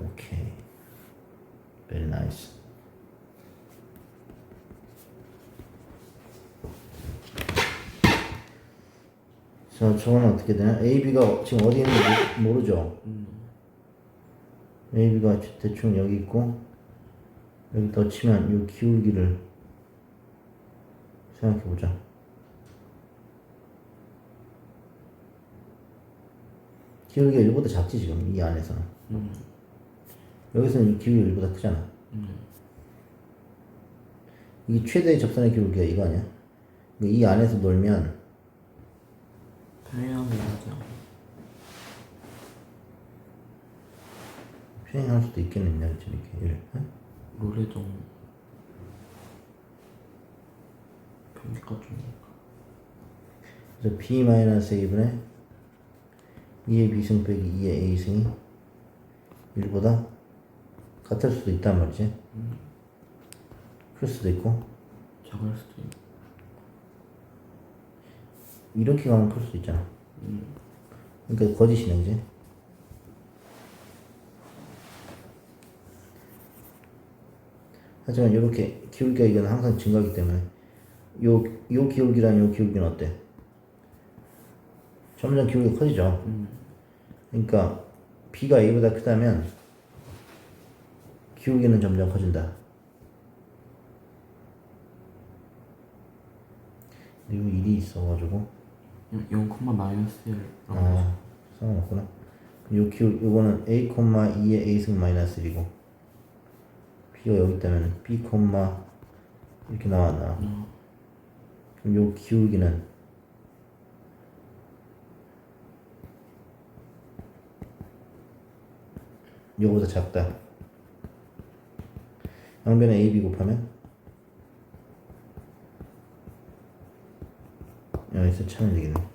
오케이. Very nice. 자, 저건 어떻게 되냐? AB가 지금 어디 있는지 모르- 모르죠? AB가 대충 여기 있고, 여기 더 치면 이 기울기를 생각해보자. 기울기가 1보다 작지, 지금, 이 안에서는. 여기서는 이 기울기가 1보다 크잖아. 이게 최대의 접선의 기울기가 이거 아니야? 그러니까 이 안에서 놀면 하지 않아. 평행할 수도 있겠느냐, 그치, 이렇게. 일. 응? 롤에도 평가 좀 그래서 b-a분의 2의 b승 빼기 2의 a승이 1보다 같을 수도 있단 말이지. 클 수도 있고, 작을 수도 있고 이렇게 가면 클 수도 있잖아. 그러니까 거짓이네, 그지? 하지만 이렇게 기울기가 이건 항상 증가하기 때문에 요, 요 기울기랑 요 기울기는 어때? 점점 기울기가 커지죠. 그러니까 B가 A보다 크다면 기울기는 점점 커진다. 이거 일이 있어가지고 0, 마이너스 1 아 상관없구나. 요 기울 요거는 A, 2의 A 승 마이너스 1이고 B가 여기 있다면 B, 이렇게 나왔나? 그럼 요 기울기는 요거보다 작다. 양변에 A, B 곱하면 여기서 차면 되겠네.